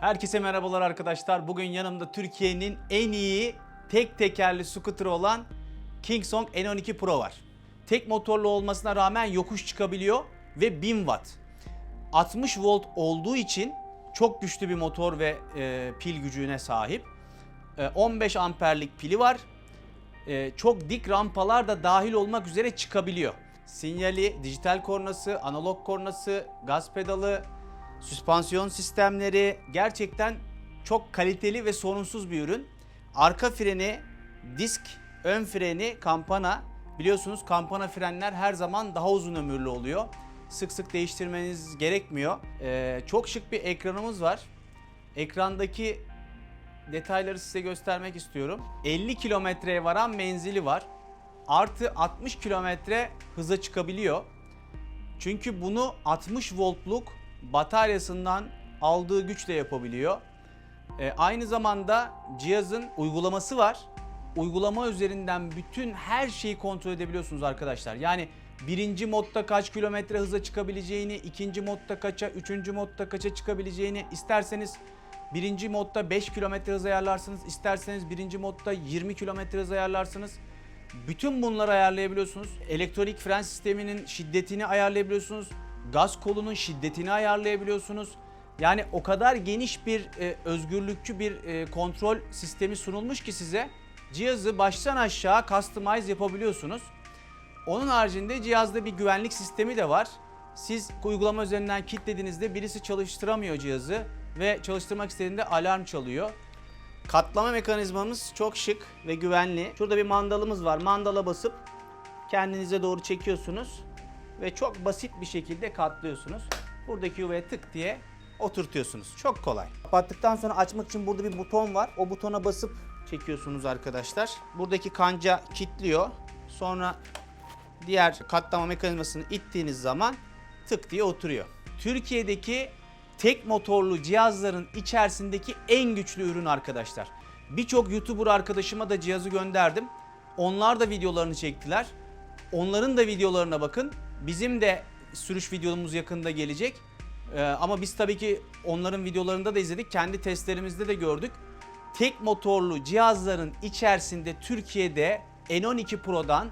Herkese merhabalar arkadaşlar. Bugün yanımda Türkiye'nin en iyi tek tekerli scooter olan Kingsong N12 Pro var. Tek motorlu olmasına rağmen yokuş çıkabiliyor ve 1000 watt. 60 volt olduğu için çok güçlü bir motor ve e, pil gücüne sahip. E, 15 amperlik pili var. E, çok dik rampalar da dahil olmak üzere çıkabiliyor. Sinyali, dijital kornası, analog kornası, gaz pedalı, süspansiyon sistemleri gerçekten çok kaliteli ve sorunsuz bir ürün. Arka freni, disk, ön freni, kampana. Biliyorsunuz kampana frenler her zaman daha uzun ömürlü oluyor. Sık sık değiştirmeniz gerekmiyor. Ee, çok şık bir ekranımız var. Ekrandaki detayları size göstermek istiyorum. 50 kilometreye varan menzili var. Artı 60 kilometre hıza çıkabiliyor. Çünkü bunu 60 voltluk bataryasından aldığı güçle yapabiliyor. Ee, aynı zamanda cihazın uygulaması var. Uygulama üzerinden bütün her şeyi kontrol edebiliyorsunuz arkadaşlar. Yani birinci modda kaç kilometre hıza çıkabileceğini, ikinci modda kaça, üçüncü modda kaça çıkabileceğini isterseniz birinci modda 5 kilometre hız ayarlarsınız. isterseniz birinci modda 20 kilometre hız ayarlarsınız. Bütün bunları ayarlayabiliyorsunuz. Elektronik fren sisteminin şiddetini ayarlayabiliyorsunuz. Gaz kolunun şiddetini ayarlayabiliyorsunuz. Yani o kadar geniş bir e, özgürlükçü bir e, kontrol sistemi sunulmuş ki size cihazı baştan aşağı customize yapabiliyorsunuz. Onun haricinde cihazda bir güvenlik sistemi de var. Siz uygulama üzerinden kilitlediğinizde birisi çalıştıramıyor cihazı ve çalıştırmak istediğinde alarm çalıyor. Katlama mekanizmamız çok şık ve güvenli. Şurada bir mandalımız var. Mandala basıp kendinize doğru çekiyorsunuz ve çok basit bir şekilde katlıyorsunuz. Buradaki yuvaya tık diye oturtuyorsunuz. Çok kolay. Kapattıktan sonra açmak için burada bir buton var. O butona basıp çekiyorsunuz arkadaşlar. Buradaki kanca kilitliyor. Sonra diğer katlama mekanizmasını ittiğiniz zaman tık diye oturuyor. Türkiye'deki tek motorlu cihazların içerisindeki en güçlü ürün arkadaşlar. Birçok YouTuber arkadaşıma da cihazı gönderdim. Onlar da videolarını çektiler. Onların da videolarına bakın. Bizim de sürüş videomuz yakında gelecek. Ee, ama biz tabii ki onların videolarında da izledik. Kendi testlerimizde de gördük. Tek motorlu cihazların içerisinde Türkiye'de N12 Pro'dan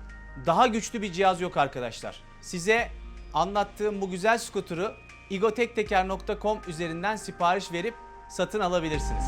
daha güçlü bir cihaz yok arkadaşlar. Size anlattığım bu güzel skuturu igotekteker.com üzerinden sipariş verip satın alabilirsiniz.